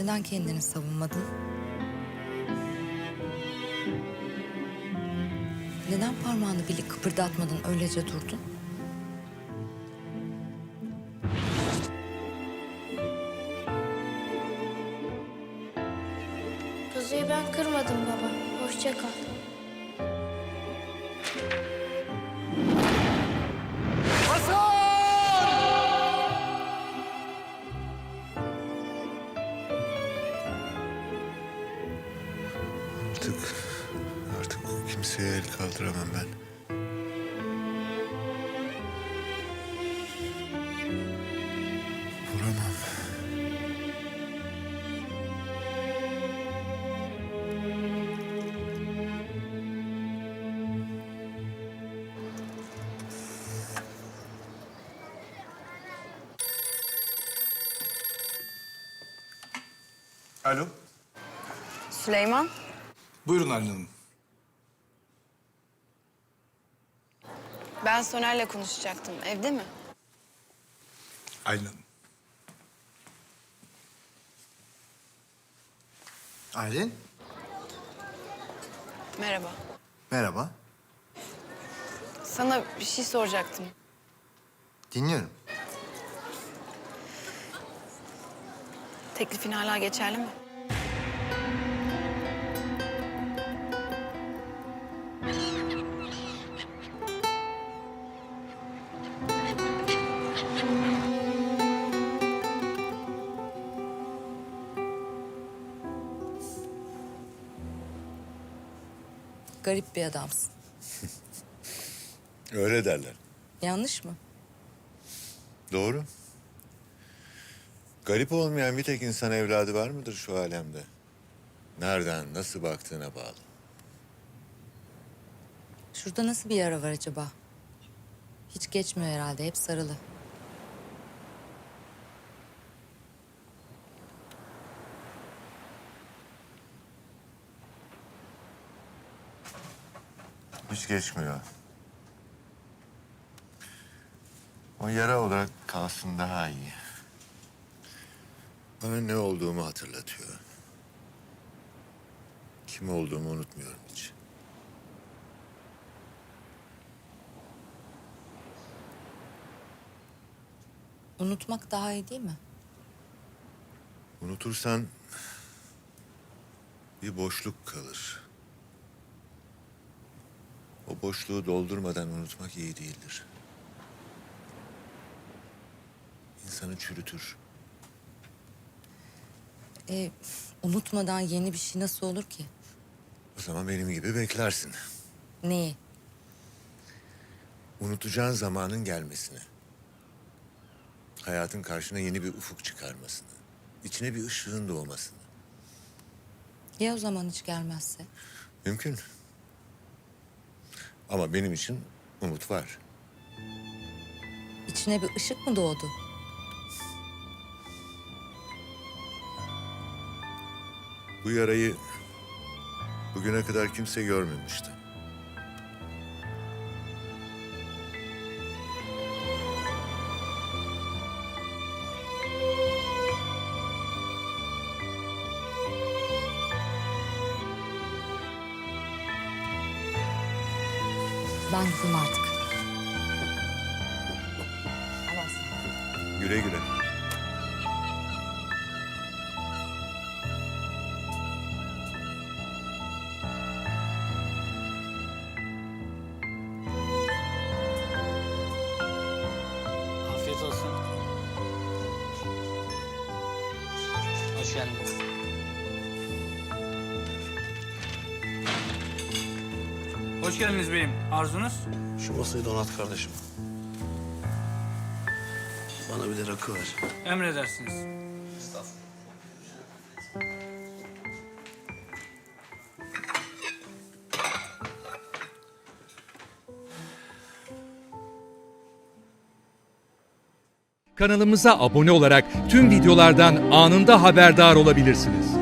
Neden kendini savunmadın? Neden parmağını bile kıpırdatmadan öylece durdun? Kuzuyu ben kırmadım baba. Hoşça kal. Artık, artık kimseye el kaldıramam ben. Vuramam. Alo. Süleyman, Buyurun Aylin Hanım. ben Soner'le konuşacaktım. Evde mi? Aylin Hanım. Aylin, Merhaba. merhaba. Sana bir şey soracaktım. Dinliyorum. Teklifin hala geçerli mi? Garip bir adamsın. Öyle derler. Yanlış mı? Doğru. Garip olmayan bir tek insan evladı var mıdır şu alemde? Nereden, nasıl baktığına bağlı. Şurada nasıl bir yara var acaba? Hiç geçmiyor herhalde. Hep sarılı. Hiç geçmiyor. O yara olarak kalsın daha iyi. Bana ne olduğumu hatırlatıyor. Kim olduğumu unutmuyorum hiç. Unutmak daha iyi değil mi? Unutursan bir boşluk kalır. O boşluğu doldurmadan unutmak iyi değildir. İnsanı çürütür. E, unutmadan yeni bir şey nasıl olur ki? O zaman benim gibi beklersin. Neyi? Unutacağın zamanın gelmesini. Hayatın karşına yeni bir ufuk çıkarmasını. içine bir ışığın doğmasını. Ya o zaman hiç gelmezse? Mümkün. Ama benim için umut var. İçine bir ışık mı doğdu? Bu yarayı bugüne kadar kimse görmemişti. Ben gideyim artık. Güle güle. Afiyet olsun. Hoş geldiniz. Hoş geldiniz beyim. Arzunuz? Şu masayı donat kardeşim. Bana bir de rakı ver. Emredersiniz. Kanalımıza abone olarak tüm videolardan anında haberdar olabilirsiniz.